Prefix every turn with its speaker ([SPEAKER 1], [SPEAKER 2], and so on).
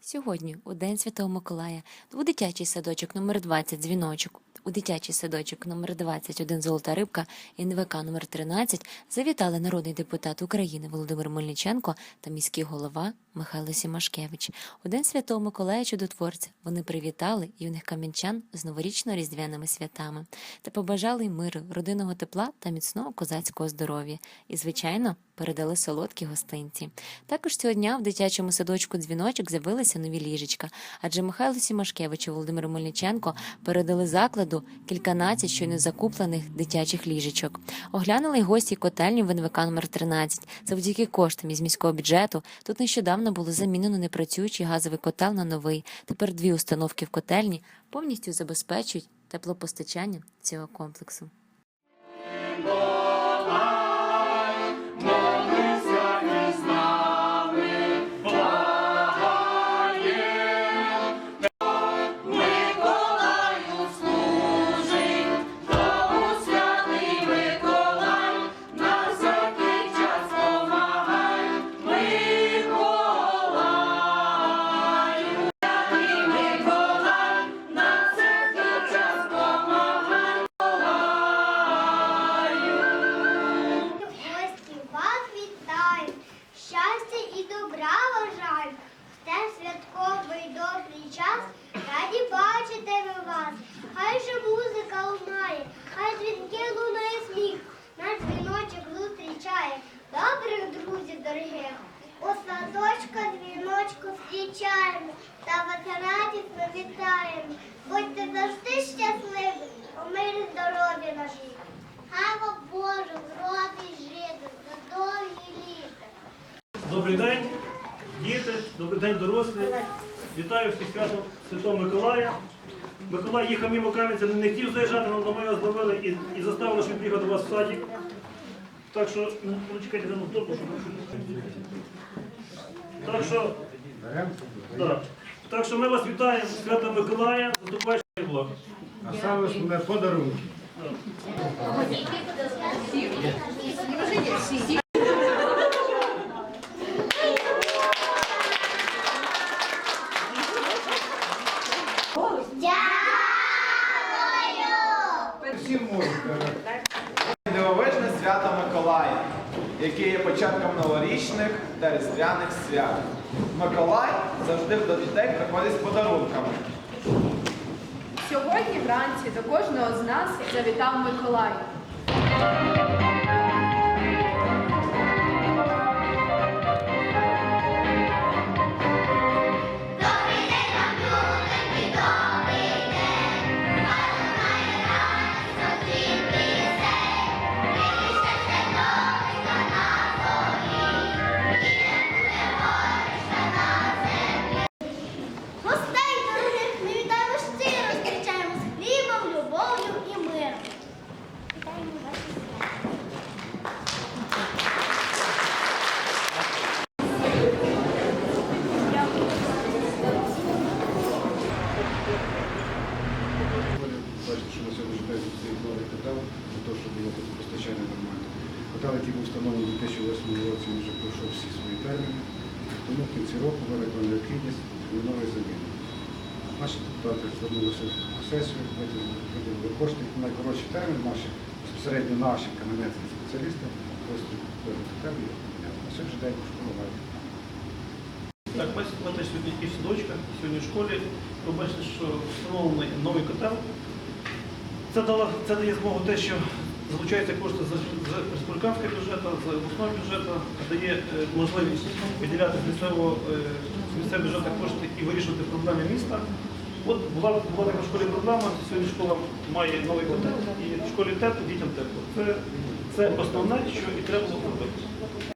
[SPEAKER 1] Сьогодні, у День Святого Миколая, у дитячий садочок номер 20 дзвіночок, у дитячий садочок номер 21 Золота рибка і НВК номер 13 завітали народний депутат України Володимир Мельниченко та міський голова Михайло Сімашкевич. У День Святого Миколая Чудотворця вони привітали юних кам'янчан з новорічно-різдвяними святами та побажали миру, родинного тепла та міцного козацького здоров'я. І, звичайно, передали солодкі гостинці. Також цього дня в дитячому садочку дзвіночок з'явилися нові ліжечка, адже Михайло Сімашкевич і Володимир Мельниченко передали закладу кільканадцять щойно закуплених дитячих ліжечок. Оглянули й гості котельні в НВК номер 13 Завдяки коштам із міського бюджету тут нещодавно було замінено непрацюючий газовий котел на новий. Тепер дві установки в котельні повністю забезпечують теплопостачання цього комплексу.
[SPEAKER 2] Хай же музика лунає, хай дзвінки лунає сміх. Наш дзвіночок зустрічає добрих друзів дорогих. У садочка дзвіночку зустрічаємо та вас радісно вітаємо. Будьте завжди щасливі, у мирі здоров'я наші. Хай вам Боже зробить жити за довгі літа.
[SPEAKER 3] Добрий день, діти, добрий день, дорослі. Вітаю всіх святом Святого Миколая. Миколай їхав мимо Кам'янця, не хотів заїжджати, але ми його зловили і, і заставили, щоб приїхав до вас в садик. Так що, ну, чекайте, ну, хто пошукав. Так що, да. так що ми вас вітаємо, Свято Миколая, наступаючий блок.
[SPEAKER 4] А саме основне подарунки.
[SPEAKER 2] Дякую!
[SPEAKER 4] Всім можуть.
[SPEAKER 5] Дивовижне свято Миколая, яке є початком новорічних та різдвяних свят. Миколай завжди до дітей приходить з подарунками.
[SPEAKER 6] Сьогодні вранці до кожного з нас завітав Миколай.
[SPEAKER 4] Бачите, що на сьогоднішній день стоїть новий котел, для того, щоб було постачання нормально. Котел, який був встановлений у 2008 році, він вже пройшов всі свої терміни, тому в кінці року виникла необхідність нової заміни. Наші депутати звернулися в сесію, виділили кошти найкоротший термін, наші, безпосередньо наші кам'янецькі спеціалісти, просто котел. На сьогоднішній день школа має.
[SPEAKER 3] Так, бачите, сьогодні і садочка, сьогодні в школі. Ви бачите, що встановлений новий котел. Це, дало, це дає змогу те, що залучаються кошти з, республіканського бюджету, з обласного бюджету, дає е, можливість виділяти е, з місцевого бюджету кошти і вирішувати проблеми міста. От була, була така в школі проблема, сьогодні школа має новий котел і в школі тепло, дітям тепло. Це, це основне, що і треба було робити.